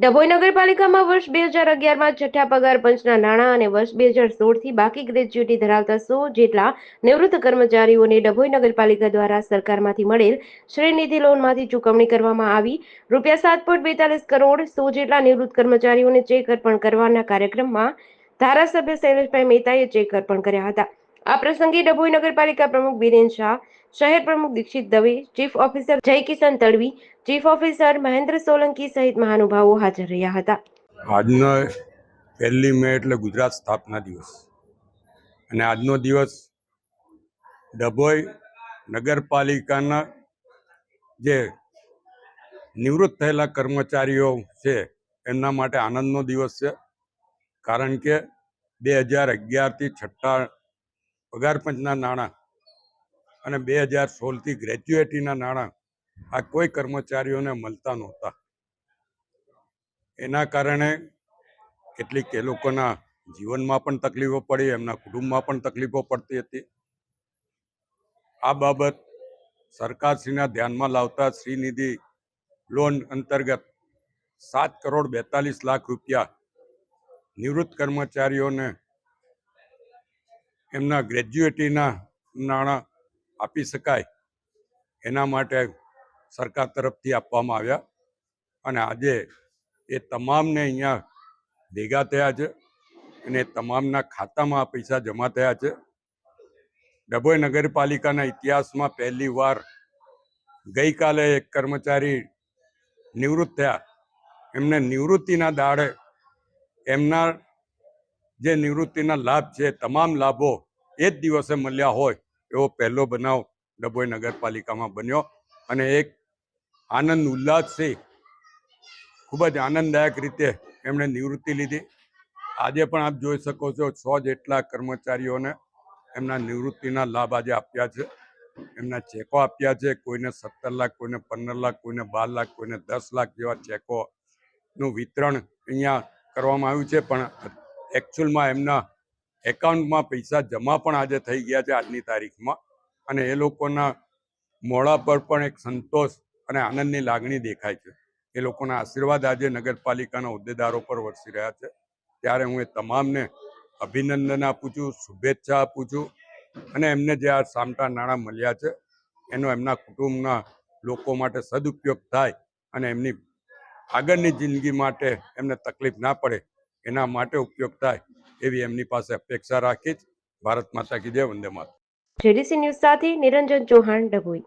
ડભોઈ નગરપાલિકામાં વર્ષ બે હજાર અગિયારમાં છઠ્ઠા પગાર પંચના નાણાં અને વર્ષ બે હજાર સોળથી બાકી ગ્રેજ્યુટી ધરાવતા સો જેટલા નિવૃત્ત કર્મચારીઓને ડભોઈ નગરપાલિકા દ્વારા સરકારમાંથી મળેલ શ્રેનિધિ લોનમાંથી ચૂકવણી કરવામાં આવી. રૂપિયા સાત પોઈન્ટ બેતાલીસ કરોડ સો જેટલા નિવૃત્ત કર્મચારીઓને ચેક અર્પણ કરવાના કાર્યક્રમમાં ધારાસભ્ય શૈલેષભાઈ મહેતાએ ચેક અર્પણ કર્યા હતા. આ પ્રસંગે ડભોઈ નગરપાલિકા પ્રમુખ બિરેન શાહ શહેર પ્રમુખ Dixit Dave, chief officer Jay Kishan Tadvi, chief officer Mahendra Solanki સહિત મહાનુભાવો હાજર રહ્યા હતા. આજનો પહેલી મે એટલે ગુજરાત સ્થાપના દિવસ. અને આજનો દિવસ ડભોઈ નગરપાલિકાના જે નિવૃત્ત થયેલા કર્મચારીઓ છે, એમના માટે આનંદનો દિવસ છે. કારણ કે બે હજાર અગિયારથી છઠ્ઠા પગાર પંચના નાણાં અને બે હજાર સોળથી ગ્રેજ્યુએટીના નાણાં આ કોઈ કર્મચારીઓને મળતા નહોતા. એના કારણે કેટલીક એ લોકોના જીવનમાં પણ તકલીફો પડી, એમના કુટુંબમાં પણ તકલીફો પડતી હતી. આ બાબત સરકારશ્રીના ધ્યાનમાં લાવતા શ્રીનિધિ લોન અંતર્ગત સાત કરોડ બેતાલીસ લાખ રૂપિયા નિવૃત્ત કર્મચારીઓને એમના ગ્રેજ્યુએટીના નાણાં આપી શકાય. એના માટે સરકાર તરફથી આપવામાં આવ્યા અને આજે એ તમામને અહીંયા ભેગા થયા છે અને તમામના ખાતામાં આ પૈસા જમા થયા છે. ડભોઈ નગરપાલિકાના ઇતિહાસમાં પહેલી વાર ગઈકાલે એક કર્મચારી નિવૃત્ત થયા. એમને નિવૃત્તિના દાડે એમના જે નિવૃત્તિના લાભ છે, તમામ લાભો એ જ દિવસે મળ્યા હોય એવો પહેલો બનાવ ડભોઈ નગરપાલિકામાં બન્યો અને એક આનંદ ઉલ્લાસથી ખૂબ જ આનંદદાયક રીતે એમણે નિવૃત્તિ લીધી. આજે પણ આપ જોઈ શકો છો સો જેટલા કર્મચારીઓને એમના નિવૃત્તિના લાભ આજે આપ્યા છે. એમના ચેકો આપ્યા છે. કોઈને સત્તર લાખ, કોઈને પંદર લાખ, કોઈને બાર લાખ, કોઈને દસ લાખ જેવા ચેકોનું વિતરણ અહીંયા કરવામાં આવ્યું છે. પણ એકચ્યુઅલમાં એમના એકાઉન્ટમાં પૈસા જમા પણ આજે થઈ ગયા છે આજની તારીખમાં. અને એ લોકોના મોડા પર પણ એક સંતોષ અને આનંદની લાગણી દેખાય છે. એ લોકોના આશીર્વાદ આજે નગરપાલિકાના હોદ્દેદારો પર વરસી રહ્યા છે. ત્યારે હું એ તમામને અભિનંદન આપું છું, શુભેચ્છા આપું છું. અને એમને જે આ સામટા નાણાં મળ્યા છે, એનો એમના કુટુંબના લોકો માટે સદુપયોગ થાય અને એમની આગળની જિંદગી માટે એમને તકલીફ ના પડે એના માટે ઉપયોગ થાય એવી એમની પાસે અપેક્ષા રાખી ભારત માતા કી જય વંદે માતા. જેડીસી ન્યૂઝ સાથે નિરંજન ચૌહાણ ડભોઈ.